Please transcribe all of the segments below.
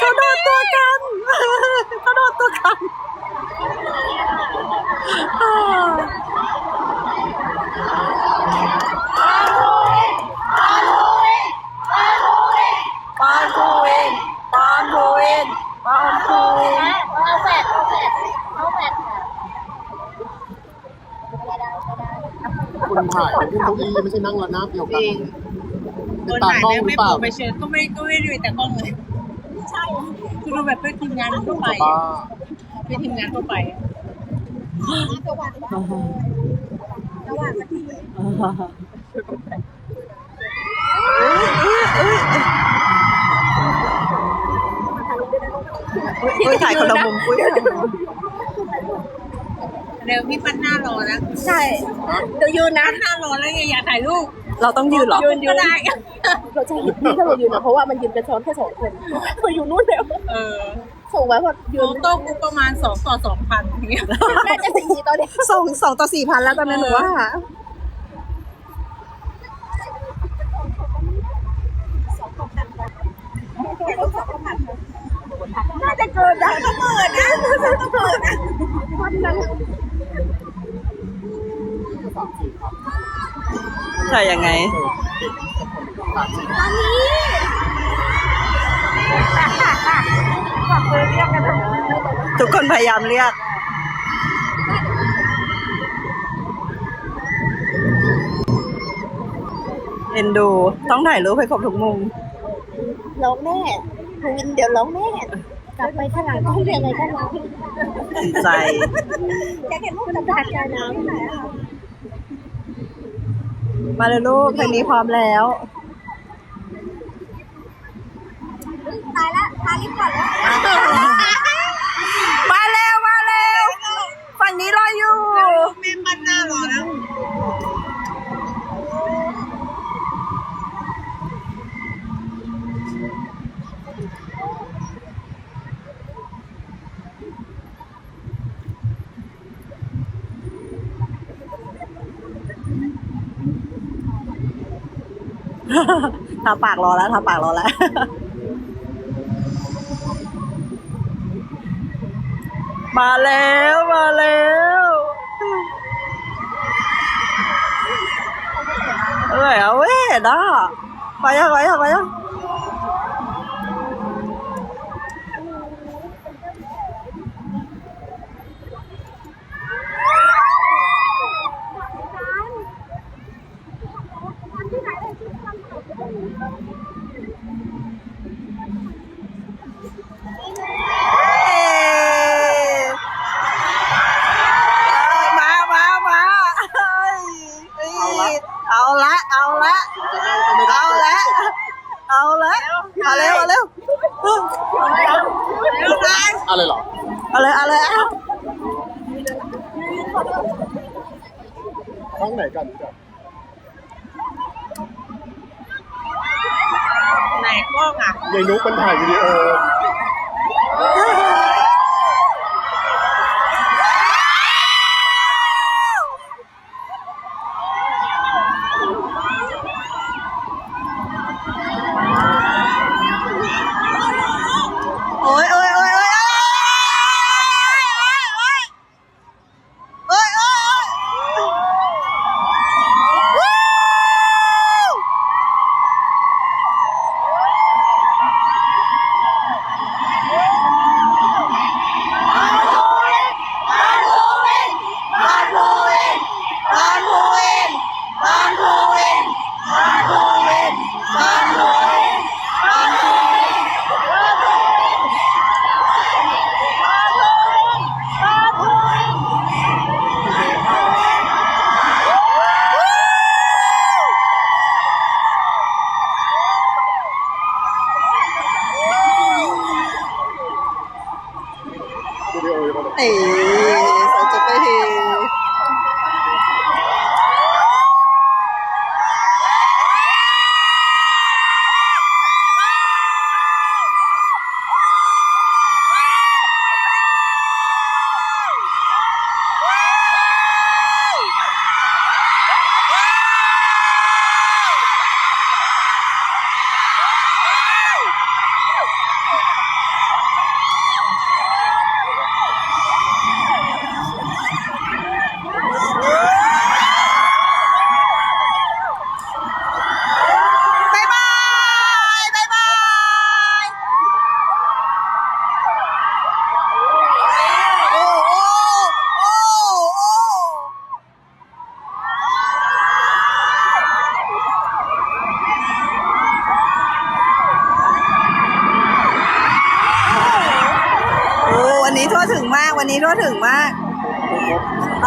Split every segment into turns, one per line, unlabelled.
เขาโดนตัวก
ันเขาโดนตัวกันปานโค
เวน
ปานโคเวนปานโคเวน
เอาแฟดเอาแฟดเอาแฟด
คุณถ่ายเป็นเก้าอี้ไม่ใช่นั่งระนาบเดียวกันเป็
น
ตากล้องหรือเปล่า
ไม่เชิญก็ไม่ก็ไม่ดูแต่กล้องเลย ช่คือดูแบบเป็นทีมงานทั่วไป
บ้า
เป็นทีมงานทั่วไป
อุ้ยถ่ายคนละมุมอุ้ย
เร็วพี่ปั้นหน้ารอนะ
ใช่เดี๋ยวยืนนะ
ปั้นหน้ารอแล้วไงอยากถ่ายรูป
เราต้องยืนเหรอ
ยืนก็ได้
เราจะเห็นพี่ถ้าเรายืนนะเพราะว่ามันยืนกระช้อนแค่สองคนเราอยู่นู่นแล้ว
เออ
ส่งไว้พอยื
โฟ
น
โต้กูประมาณสองต่อสองพันอย่างเงี้ย
น่าจะสี่ตอนนี้
สองสองต่อสี่พันแล้วตอนนี้หนูว่า
น่าจะเกินนะก็เกินนะน่าจะเกินนะวันนั้น
ถ่ายยังไงทุกคนพยายามเรียก เอ็นดู ต้องถ่ายรูปให้ครบทุกมุม
ร้องแน่ภูวินเดี๋ยวร้องแน่ กลับไปข้างหลังต้องยังไงก็ร้อง
ดีใจ
อยากเห็นรูปตาใจน้ำที่ไหนอะ
มาเลยลูกเพลงนี้พร้อมแล้ว
ตายละทาลิปก่อนแล้ว
มาเร็วมาเร็วฝั่งนี้รออยู่
แม่ปั้นหน้ารอแล้ว
ทาปากรอแล้วทาปากรอแล้วมาแล้วมาแล้วเอ้ยเอาเว้ยนะไปยังไงไปยังเอ้ยมามามาเอ้ยเอ้ยเอาละ เอาละ
จะนั่งก็ไม่ได้
เอาละ เอาละมาเร็วมาเร็ว
อะไรเหรอ
เอาเลยเอาเลยเอา
ห้องไหนกันจ้ะ
ไหน กล้องอะ
ยายนุ๊กมันถ่ายวิดีโอ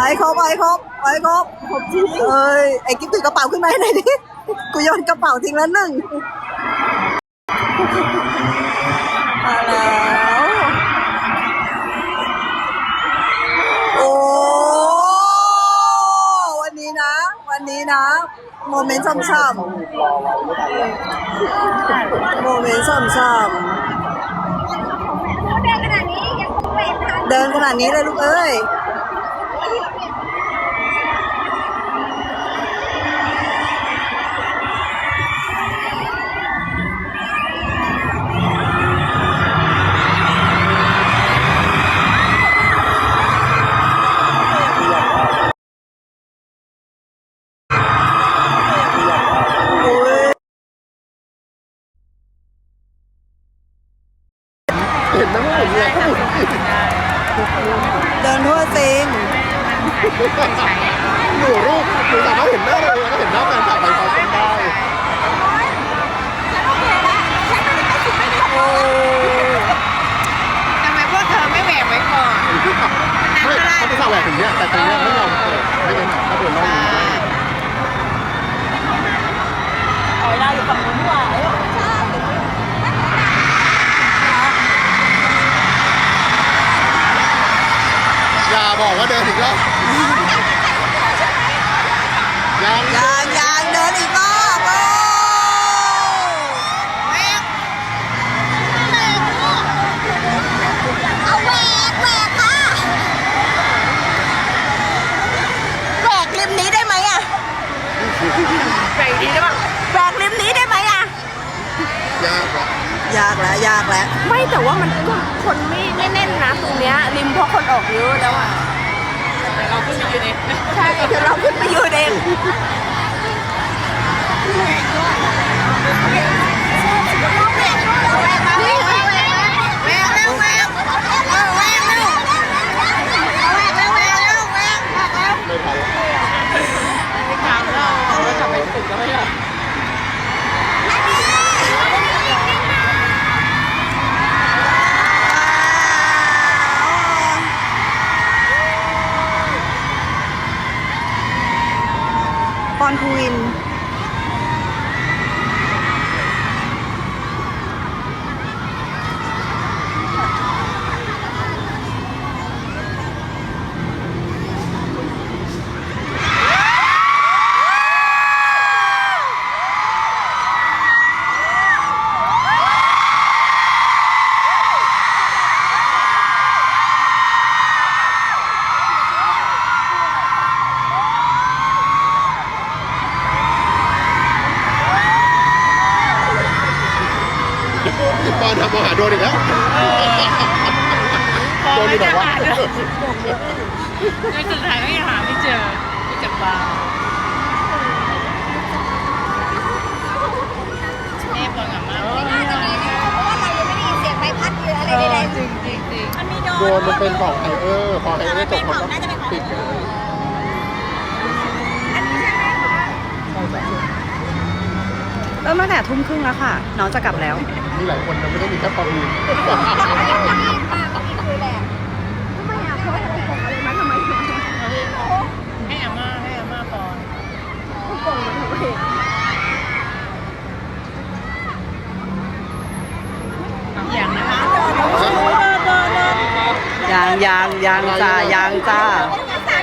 ไปครบไปครบไปครบครบที่เอ้ยไอ้กิ๊บถือกระเป๋าขึ้นมาห้หน่อยดิกูโยนกระเป๋าทิ้งแล้วหนึ่งมาแล้วโอ้วันนี้นะ วันนี้นะ โมเมนต์ช่ำ
รอไว้ไม่ทันแล้ว
ๆโมเมนต์ช่ำ
เดินขนาดนี้ยังคงเวททัน
ๆเดินขนาดนี้เลยลูกเอ้ย
เห็นไหมว่าเห็นเนี่ยก็หมุนอีก
เดินทั่วซิง
หนูรูปหนูสามารถเห็นหน้าเราเองแล้วก็เห็นหน้าแฟนคลับไปพร้อมกันได้
โอ้
ทำไมพวกเธอไม่แหวกไว้ก่อน
ไม่เขาไปสาวแหวกถึงเนี้ยแต่ตรงเนี้ยไม่ยอมเปิดไม่งั้นถ้าเปิดน้องอยู่ได้
เอาาก
แล้
วยากแล้ว
ไม่แต่ว่ามันก็คนไม่ไม่แน่นนะตรงเนี้ยริมเพราะคนออกเยอะแล้วอะ
เราขึ้นไปอยู่ใน
ใช่เดี๋ยวเราขึ้นไปยืนเอง
ปอ
นทำ
อาหารโดนอีกแล้วโดนอยู่ไหนวะ
ในสุดท้ายก็ยังหาไม่เจอไม่จับบาร์แม่บอลกลับมา
ไม่น่าจะมีนะเพราะว่าเรายังไม่ได้ยินเสียงใบพัดหรืออะไรใดๆ
จริงจริงจริง
มันมีโด
โดนมันเป็นของไฮเออร์พอไฮเออร์จบมันก็ปิดเลย
อันนี้ใช่ไหมคะ
เริ่มตั้งแต่ทุ่มครึ่งแล้วค่ะ น้องจะกลับแล้ว
มีหลายคนนะไม่ได้มีแค่ปอนวิน
ป้าก็มีคือแหละทำไมอะเขาจะไปส่งอะไรมาทำไม
ให้อาม่าให้อาม่าปอน
ส่งมาทำไม
อย่างนะคะ
ยางยางยางจ้ายางจ้า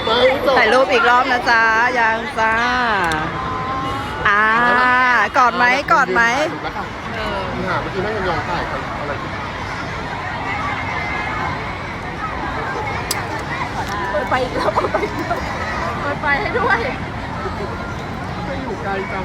ไม่จบ
ถ่ายรูปอีกรอบนะจ๊ะยางจ้าอ่ากอดไหมกอดไหม
เออ
หาเมื่อกี้นั่งยองๆถ่ายอะไร
ไปอีกแล้วไปไปให้ด้วย
ไปอยู่ไกลจัง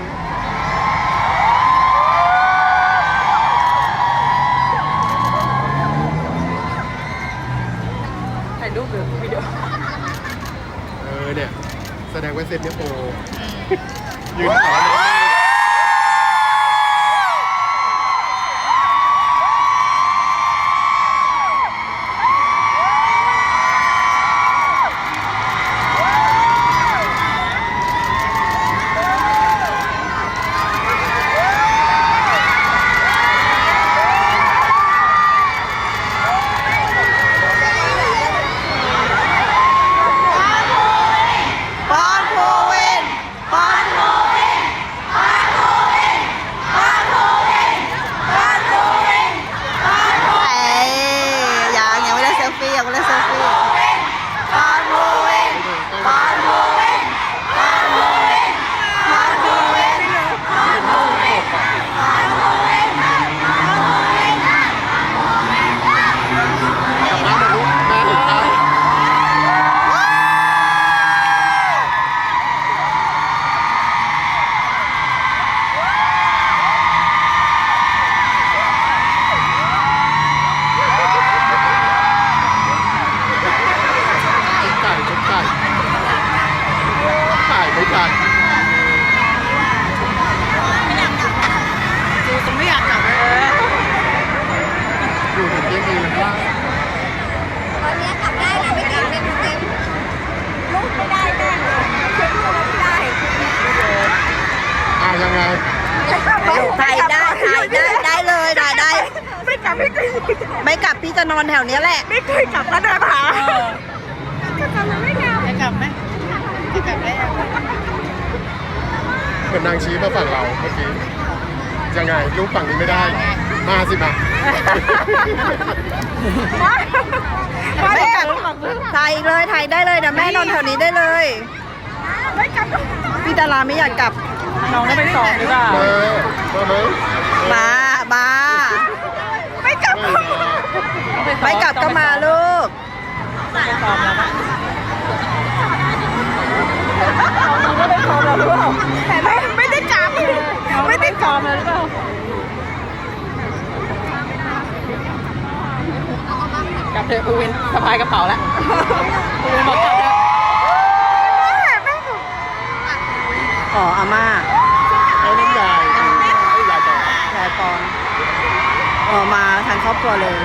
ถ่ายได้ถ่ายได้ได้
เลยถ่ายได้ ไม่กลับไม่กลับ
ไม่กลับพี่จะนอนแถวเนี้ยแหละ ไม่เคยกลับก็เดินาจะกลับหรือไม่กลับ
จะกลับไหมจะกลับได้ยัง
เหมือนนางชี้มาฝั่งเราเมื่อกี้ยังไงรูปฝั่งนี้ไม่ได้ มาสิมา
ไม่กลับถ่ายเลยถ่ายได้เลยเดี๋ยวแม่นอนแถวนี้ได้เลยไม่กลับพี่ดาราไม่อยากกลับ
น้องก็ไปสองหรือเปล่า
มามาไหม
มามาไม่กลับ
ไม่มา
ไม่กลับก็มาลูกแต่ไม่ไม่ได้กลับ
ไม่ได้ซ้อมแล้วหรือเปล่ากลับเถอะปูวินสะพายกระเป๋าแล้วปูวินบอกกลับเถอะ
อ๋ออาม่า
ไอ้น้ำยายไอ้ยายต่อยา
ยปอนอ๋อ มาทางครอบครัวเลย